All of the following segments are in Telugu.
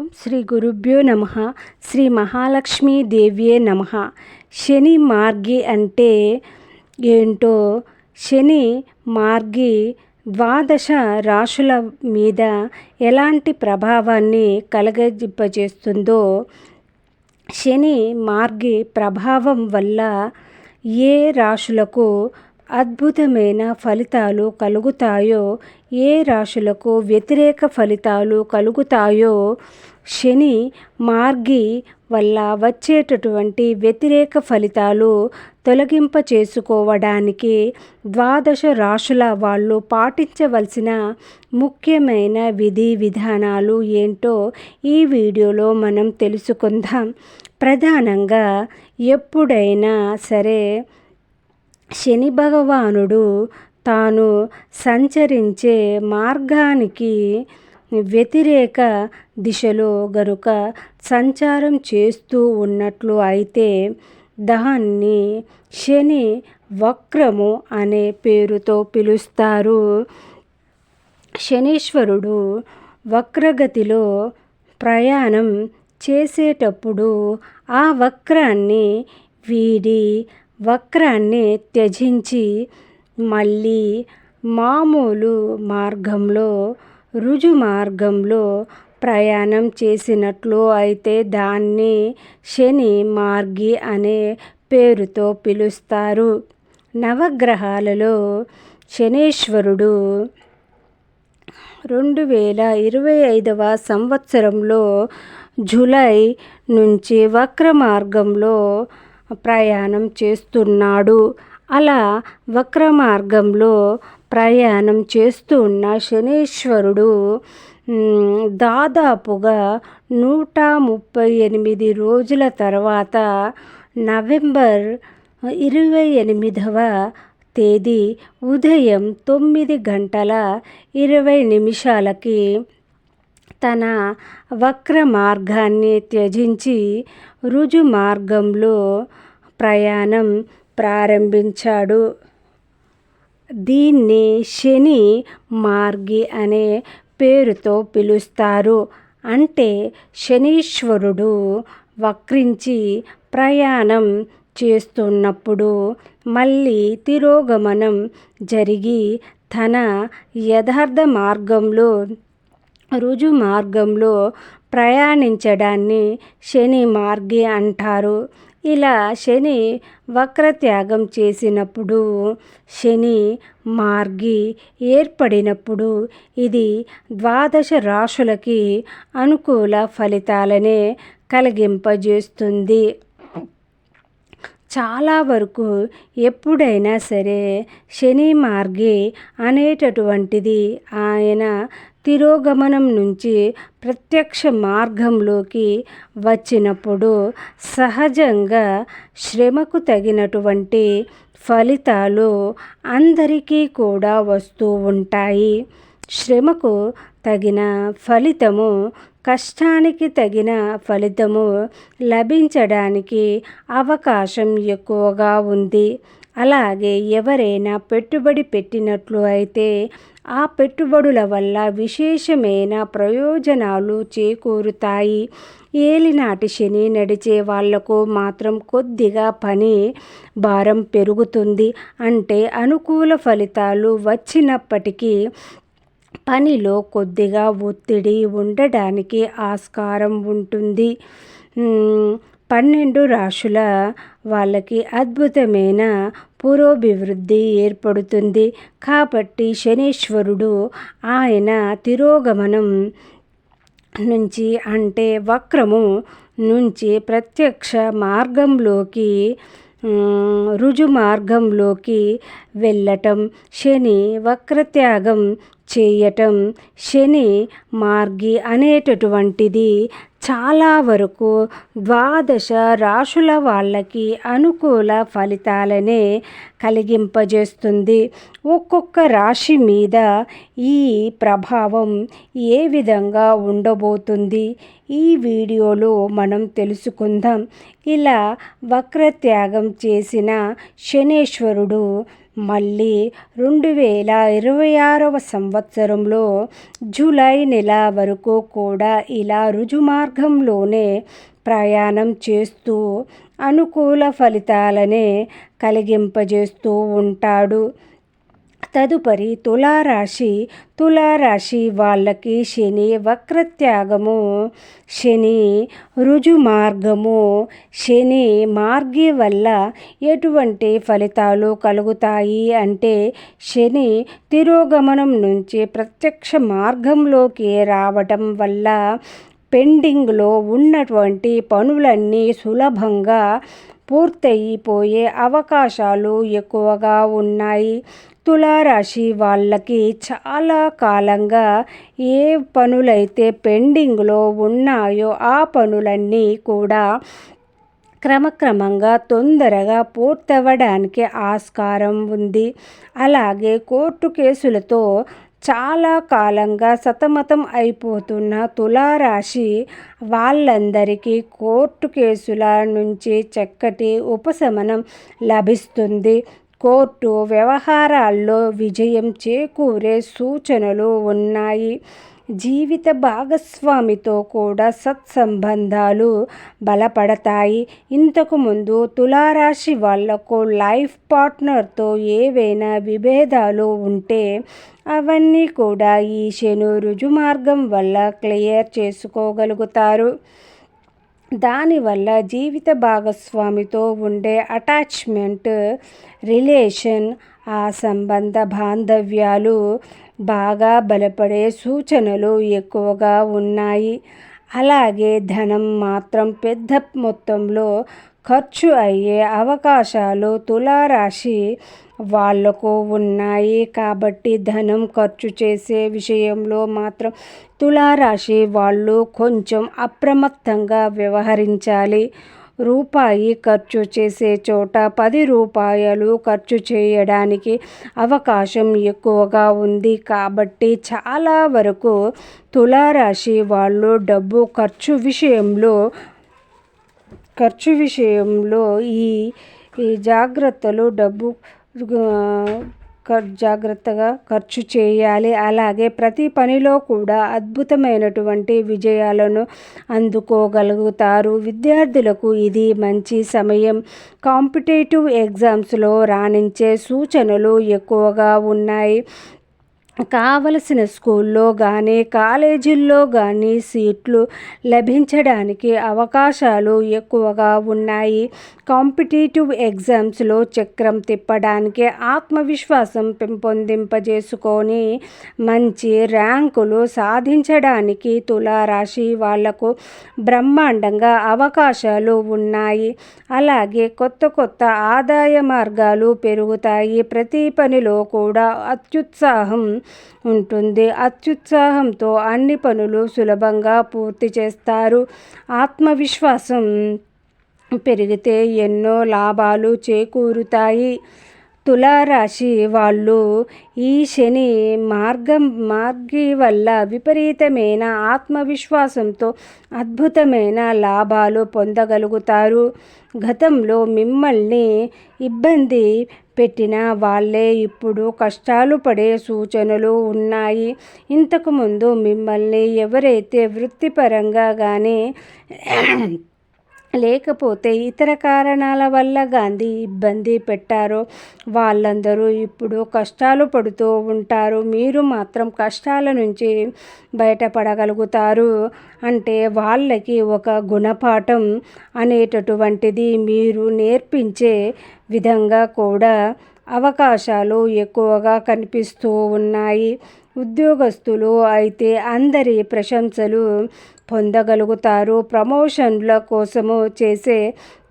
ఓం శ్రీ గురుభ్యో నమ. శ్రీ మహాలక్ష్మీ దేవ్యే నమ. శని మార్గి అంటే ఏంటో? శని మార్గి ద్వాదశ రాశుల మీద ఎలాంటి ప్రభావాన్ని కలగజింపజేస్తుందో శని మార్గి ప్రభావం వల్ల ఏ రాశులకు అద్భుతమైన ఫలితాలు కలుగుతాయో ఏ రాశులకు వ్యతిరేక ఫలితాలు కలుగుతాయో శని మార్గి వల్ల వచ్చేటటువంటి వ్యతిరేక ఫలితాలు తొలగింప చేసుకోవడానికి ద్వాదశ రాశుల వాళ్ళు పాటించవలసిన ముఖ్యమైన విధి విధానాలు ఏంటో ఈ వీడియోలో మనం తెలుసుకుందాం. ప్రధానంగా ఎప్పుడైనా సరే శని భగవానుడు తాను సంచరించే మార్గానికి వ్యతిరేక దిశలో గనుక సంచారం చేస్తూ ఉన్నట్లు అయితే దాన్ని శని వక్రము అనే పేరుతో పిలుస్తారు. శనీశ్వరుడు వక్రగతిలో ప్రయాణం చేసేటప్పుడు ఆ వక్రాన్ని వీడి వక్రాన్ని త్యజించి మళ్ళీ మామూలు మార్గంలో రుజు మార్గంలో ప్రయాణం చేసినట్లు అయితే దాన్ని శని మార్గి అనే పేరుతో పిలుస్తారు. నవగ్రహాలలో శనేశ్వరుడు రెండు వేల ఇరవై ఐదవ సంవత్సరంలో జూలై నుంచి వక్ర మార్గంలో ప్రయాణం చేస్తున్నాడు. అలా వక్ర మార్గంలో ప్రయాణం చేస్తున్న శనీశ్వరుడు దాదాపుగా నూట ముప్పై ఎనిమిది రోజుల తర్వాత నవంబర్ ఇరవై ఎనిమిదవ తేదీ ఉదయం తొమ్మిది గంటల ఇరవై నిమిషాలకి తన వక్ర మార్గాన్ని త్యజించి రుజు మార్గంలో ప్రయాణం ప్రారంభించాడు. దీన్ని శని మార్గి అనే పేరుతో పిలుస్తారు. అంటే శనీశ్వరుడు వక్రించి ప్రయాణం చేస్తున్నప్పుడు మళ్ళీ తిరోగమనం జరిగి తన యథార్థ మార్గంలో రుజు మార్గంలో ప్రయాణించడాన్ని శని మార్గి అంటారు. ఇలా శని వక్రత్యాగం చేసినప్పుడు శని మార్గి ఏర్పడినప్పుడు ఇది ద్వాదశ రాశులకి అనుకూల ఫలితాలనే కలిగింపజేస్తుంది. చాలా వరకు ఎప్పుడైనా సరే శని మార్గి అనేటటువంటిది ఆయన తిరోగమనం నుంచి ప్రత్యక్ష మార్గంలోకి వచ్చినప్పుడు సహజంగా శ్రమకు తగినటువంటి ఫలితాలు అందరికీ కూడా వస్తూ ఉంటాయి. శ్రమకు తగిన ఫలితము కష్టానికి తగిన ఫలితము లభించడానికి అవకాశం ఎక్కువగా ఉంది. అలాగే ఎవరైనా పెట్టుబడి పెట్టినట్లు అయితే ఆ పెట్టుబడుల వల్ల విశేషమైన ప్రయోజనాలు చేకూరుతాయి. ఏలినాటి శని నడిచే వాళ్ళకు మాత్రం కొద్దిగా పని భారం పెరుగుతుంది. అంటే అనుకూల ఫలితాలు వచ్చినప్పటికీ పనిలో కొద్దిగా ఒత్తిడి ఉండడానికి ఆస్కారం ఉంటుంది. పన్నెండు రాశుల వాళ్ళకి అద్భుతమైన పురోభివృద్ధి ఏర్పడుతుంది. కాబట్టి శనీశ్వరుడు ఆయన తిరోగమనం నుంచి అంటే వక్రము నుంచి ప్రత్యక్ష మార్గంలోకి రుజు మార్గంలోకి వెళ్ళటం శని వక్రత్యాగం చేయటం శని మార్గి అనేటటువంటిది చాలా వరకు ద్వాదశ రాశుల వాళ్ళకి అనుకూల ఫలితాలనే కలిగింపజేస్తుంది. ఒక్కొక్క రాశి మీద ఈ ప్రభావం ఏ విధంగా ఉండబోతుంది? ఈ వీడియోలో మనం తెలుసుకుందాం. ఇలా వక్రత్యాగం చేసిన శనేశ్వరుడు మళ్ళీ రెండు వేల ఇరవై ఆరవ సంవత్సరంలో జూలై నెల వరకు కూడా ఇలా రుజుమార్గంలోనే ప్రయాణం చేస్తూ అనుకూల ఫలితాలనే కలిగింపజేస్తూ ఉంటాడు. తదుపరి తులారాశి. తులారాశి వాళ్ళకి శని వక్రత్యాగము శని రుజు మార్గము శని మార్గి వల్ల ఎటువంటి ఫలితాలు కలుగుతాయి అంటే శని తిరోగమనం నుంచి ప్రత్యక్ష మార్గంలోకి రావటం వల్ల పెండింగ్లో ఉన్నటువంటి పనులన్నీ సులభంగా పూర్తయిపోయే అవకాశాలు ఎక్కువగా ఉన్నాయి. తులారాశి వాళ్ళకి చాలా కాలంగా ఏ పనులైతే పెండింగ్లో ఉన్నాయో ఆ పనులన్నీ కూడా క్రమక్రమంగా తొందరగా పూర్తవ్వడానికి ఆస్కారం ఉంది. అలాగే కోర్టు కేసులతో చాలా కాలంగా సతమతం అయిపోతున్న తులారాశి వాళ్ళందరికీ కోర్టు కేసుల నుంచి చక్కటి ఉపశమనం లభిస్తుంది. కోర్టు వ్యవహారాల్లో విజయం చేకూరే సూచనలు ఉన్నాయి. జీవిత భాగస్వామితో కూడా సత్సంబంధాలు బలపడతాయి. ఇంతకుముందు తులారాశి వాళ్ళకు లైఫ్ పార్ట్నర్తో ఏవైనా విభేదాలు ఉంటే అవన్నీ కూడా ఈ శను రుజుమార్గం వల్ల క్లియర్ చేసుకోగలుగుతారు. దానివల్ల జీవిత భాగస్వామితో ఉండే అటాచ్మెంట్ రిలేషన్ ఆ సంబంధ బాంధవ్యాలు బాగా బలపడే సూచనలు ఎక్కువగా ఉన్నాయి. అలాగే ధనం మాత్రం పెద్ద మొత్తంలో ఖర్చు అయ్యే అవకాశాలు తులారాశి వాళ్ళకు ఉన్నాయి. కాబట్టి ధనం ఖర్చు చేసే విషయంలో మాత్రం తులారాశి వాళ్ళు కొంచెం అప్రమత్తంగా వ్యవహరించాలి. రూపాయి ఖర్చు చేసే చోట పది రూపాయలు ఖర్చు చేయడానికి అవకాశం ఎక్కువగా ఉంది. కాబట్టి చాలా వరకు తులారాశి వాళ్ళు డబ్బు ఖర్చు విషయంలో ఖర్చు విషయంలో ఈ ఈ జాగ్రత్తలు డబ్బు జాగ్రత్తగా ఖర్చు చేయాలి. అలాగే ప్రతి పనిలో కూడా అద్భుతమైనటువంటి విజయాలను అందుకోగలుగుతారు. విద్యార్థులకు ఇది మంచి సమయం. కాంపిటేటివ్ ఎగ్జామ్స్లో రాణించే సూచనలు ఎక్కువగా ఉన్నాయి. కావలసిన స్కూల్లో కానీ కాలేజీల్లో కానీ సీట్లు లభించడానికి అవకాశాలు ఎక్కువగా ఉన్నాయి. కాంపిటేటివ్ ఎగ్జామ్స్లో చక్రం తిప్పడానికి ఆత్మవిశ్వాసం పెంపొందింపజేసుకొని మంచి ర్యాంకులు సాధించడానికి తులారాశి వాళ్ళకు బ్రహ్మాండంగా అవకాశాలు ఉన్నాయి. అలాగే కొత్త కొత్త ఆదాయ మార్గాలు పెరుగుతాయి. ప్రతి పనిలో కూడా అత్యుత్సాహం ఉంటుంది. అత్యుత్సాహంతో అన్ని పనులు సులభంగా పూర్తి చేస్తారు. ఆత్మవిశ్వాసం పెరిగితే ఎన్నో లాభాలు చేకూరుతాయి. తులారాశి వాళ్ళు ఈ శని మార్గం మార్గి వల్ల విపరీతమైన ఆత్మవిశ్వాసంతో అద్భుతమైన లాభాలు పొందగలుగుతారు. గతంలో మిమ్మల్ని ఇబ్బంది పెట్టిన వాళ్ళే ఇప్పుడు కష్టాలు పడే సూచనలు ఉన్నాయి. ఇంతకుముందు మిమ్మల్ని ఎవరైతే వృత్తిపరంగా కానీ లేకపోతే ఇతర కారణాల వల్ల గాంధీ ఇబ్బంది పెట్టారో? వాళ్ళందరూ ఇప్పుడు కష్టాలు పడుతూ ఉంటారు. మీరు మాత్రం కష్టాల నుంచి బయటపడగలుగుతారు. అంటే వాళ్ళకి ఒక గుణపాఠం అనేటటువంటిది మీరు నేర్పించే విధంగా కూడా అవకాశాలు ఎక్కువగా కనిపిస్తూ ఉన్నాయి. ఉద్యోగస్తులు అయితే అందరి ప్రశంసలు పొందగలుగుతారు. ప్రమోషన్ల కోసము చేసే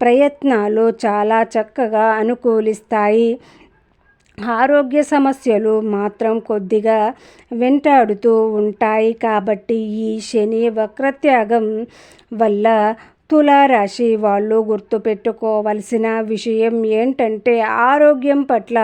ప్రయత్నాలు చాలా చక్కగా అనుకూలిస్తాయి. ఆరోగ్య సమస్యలు మాత్రం కొద్దిగా వెంటాడుతూ ఉంటాయి. కాబట్టి ఈ శని వక్రత్యాగం వల్ల తులారాశి వాళ్ళు గుర్తుపెట్టుకోవలసిన విషయం ఏంటంటే ఆరోగ్యం పట్ల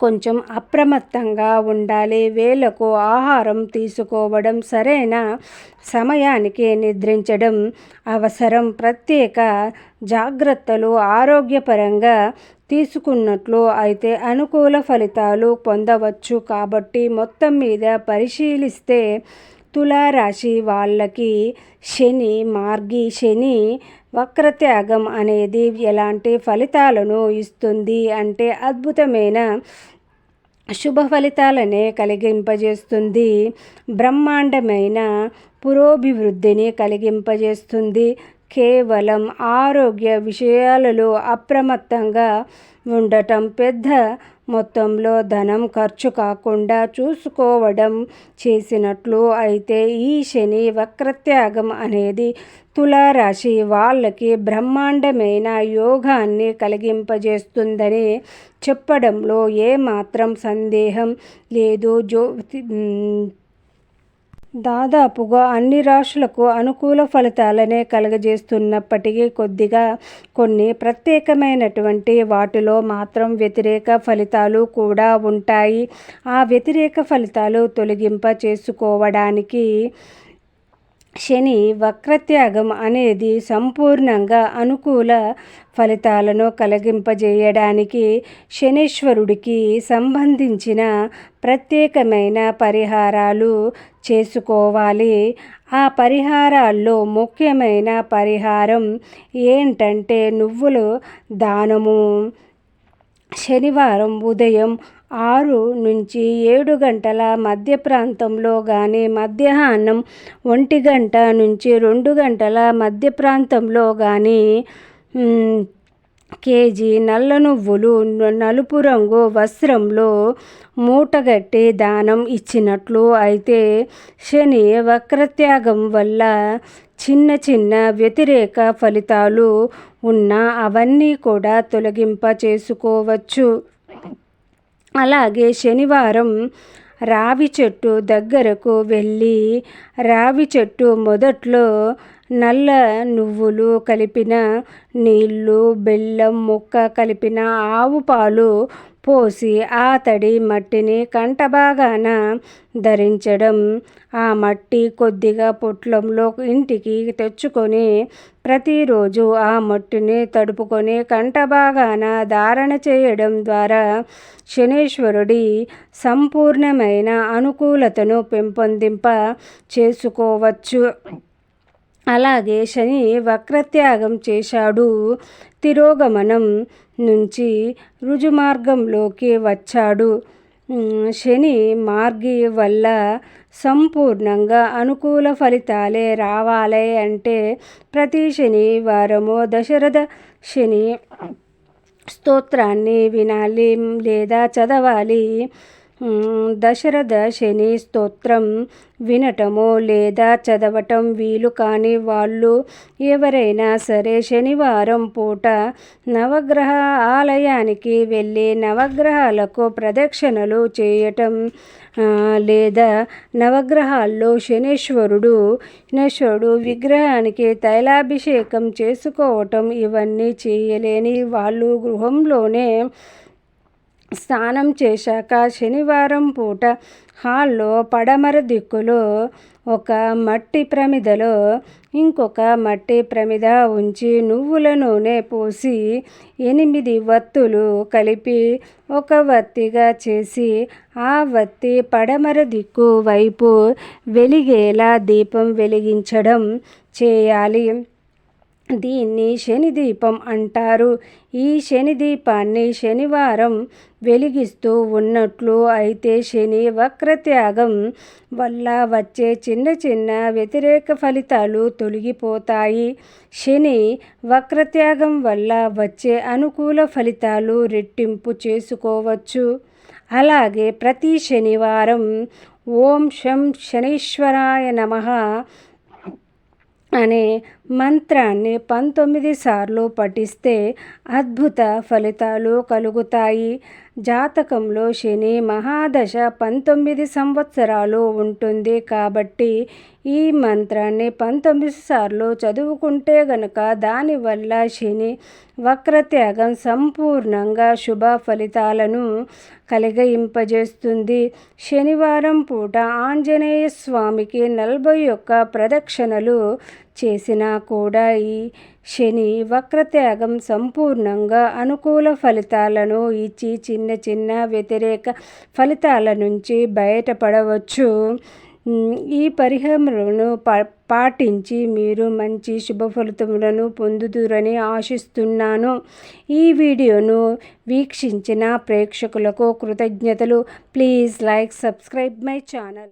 కొంచెం అప్రమత్తంగా ఉండాలి. వేళకు ఆహారం తీసుకోవడం సరైన సమయానికి నిద్రించడం అవసరం. ప్రత్యేక జాగ్రత్తలు ఆరోగ్యపరంగా తీసుకున్నట్లు అయితే అనుకూల ఫలితాలు పొందవచ్చు. కాబట్టి మొత్తం మీద పరిశీలిస్తే తులారాశి వాళ్ళకి శని మార్గి శని వక్రత్యాగం అనేది ఎలాంటి ఫలితాలను ఇస్తుంది అంటే అద్భుతమైన శుభ ఫలితాలనే కలిగింపజేస్తుంది. బ్రహ్మాండమైన పురోభివృద్ధిని కలిగింపజేస్తుంది. కేవలం ఆరోగ్య విషయాలలో అప్రమత్తంగా ఉండటం పెద్ద. మొత్తంలో ధనం ఖర్చు కాకుండా చూసుకోవడం చేసినట్లు అయితే ఈ శని వక్రత్యాగం అనేది తులారాశి వాళ్ళకి బ్రహ్మాండమైన యోగాన్ని కలిగింపజేస్తుందని చెప్పడంలో ఏమాత్రం సందేహం లేదు. జో దాదాపుగా అన్ని రాశులకు అనుకూల ఫలితాలనే కలగజేస్తున్నప్పటికీ కొద్దిగా కొన్ని ప్రత్యేకమైనటువంటి వాటిలో మాత్రం వ్యతిరేక ఫలితాలు కూడా ఉంటాయి. ఆ వ్యతిరేక ఫలితాలు తొలగింప చేసుకోవడానికి శని వక్రత్యాగం అనేది సంపూర్ణంగా అనుకూల ఫలితాలను కలిగింపజేయడానికి శనీశ్వరుడికి సంబంధించిన ప్రత్యేకమైన పరిహారాలు చేసుకోవాలి. ఆ పరిహారాల్లో ముఖ్యమైన పరిహారం ఏంటంటే నువ్వులు దానము. శనివారం ఉదయం ఆరు నుంచి ఏడు గంటల మధ్య ప్రాంతంలో కానీ మధ్యాహ్నం ఒంటి గంట నుంచి రెండు గంటల మధ్య ప్రాంతంలో కానీ కేజీ నల్ల నువ్వులు నలుపు రంగు వస్త్రంలో మూటగట్టి దానం ఇచ్చినట్లు అయితే శని వక్రత్యాగం వల్ల చిన్న చిన్న వ్యతిరేక ఫలితాలు ఉన్న అవన్నీ కూడా తొలగింప చేసుకోవచ్చు అలాగే శనివారం రావి చెట్టు దగ్గరకు వెళ్ళి రావి చెట్టు మొదట్లో నల్ల నువ్వులు కలిపిన నీళ్ళు బెల్లం ముక్క కలిపిన ఆవు పాలు పోసి ఆ తడి మట్టిని కంటభాగాన ధరించడం ఆ మట్టి కొద్దిగా పొట్లంలో ఇంటికి తెచ్చుకొని ప్రతిరోజు ఆ మట్టిని తడుపుకొని కంటభాగాన ధారణ చేయడం ద్వారా శనేశ్వరుడి సంపూర్ణమైన అనుకూలతను పెంపొందింప చేసుకోవచ్చు. అలాగే శని వక్రత్యాగం చేశాడు. తిరోగమనం నుంచి రుజుమార్గంలోకి వచ్చాడు. శని మార్గి వల్ల సంపూర్ణంగా అనుకూల ఫలితాలే రావాలి అంటే ప్రతి శనివారము దశరథ శని స్తోత్రాన్ని వినాలి లేదా చదవాలి. దశరథ శని స్తోత్రం వినటము లేదా చదవటం వీలు కాని వాళ్ళు ఎవరైనా సరే శనివారం పూట నవగ్రహ ఆలయానికి వెళ్ళి నవగ్రహాలకు ప్రదక్షిణలు చేయటం లేదా నవగ్రహాల్లో శనీశ్వరుడు శనేశ్వరుడు విగ్రహానికి తైలాభిషేకం చేసుకోవటం ఇవన్నీ చేయలేని వాళ్ళు గృహంలోనే స్నానం చేశాక శనివారం పూట హాల్లో పడమర దిక్కులో ఒక మట్టి ప్రమిదలో ఇంకొక మట్టి ప్రమిద ఉంచి నువ్వుల నూనె పోసి ఎనిమిది వత్తులు కలిపి ఒక వత్తిగా చేసి ఆ వత్తి పడమర దిక్కు వైపు వెలిగేలా దీపం వెలిగించడం చేయాలి. దీన్ని శని దీపం అంటారు. ఈ శని దీపాన్ని శనివారం వెలిగిస్తూ ఉన్నట్లు అయితే శని వక్రత్యాగం వల్ల వచ్చే చిన్న చిన్న వ్యతిరేక ఫలితాలు తొలగిపోతాయి. శని వక్రత్యాగం వల్ల వచ్చే అనుకూల ఫలితాలు రెట్టింపు చేసుకోవచ్చు. అలాగే ప్రతి శనివారం ఓం శం శనీశ్వరాయ నమ అనే మంత్రాన్ని పంతొమ్మిది సార్లు పఠిస్తే అద్భుత ఫలితాలు కలుగుతాయి. జాతకంలో శని మహాదశ పంతొమ్మిది సంవత్సరాలు ఉంటుంది కాబట్టి ఈ మంత్రాన్ని పంతొమ్మిది సార్లు చదువుకుంటే గనుక దానివల్ల శని వక్రత్యాగం సంపూర్ణంగా శుభ ఫలితాలను కలిగింపజేస్తుంది శనివారం పూట ఆంజనేయ స్వామికి నలభై ఒక్క ప్రదక్షిణలు చేసినా కూడా ఈ శని వక్రత్యాగం సంపూర్ణంగా అనుకూల ఫలితాలను ఇచ్చి చిన్న చిన్న వ్యతిరేక ఫలితాల నుంచి బయటపడవచ్చు. ఈ పరిహారములను పాటించి మీరు మంచి శుభ ఫలితములను పొందుతురని ఆశిస్తున్నాను. ఈ వీడియోను వీక్షించిన ప్రేక్షకులకు కృతజ్ఞతలు. Please like subscribe my channel.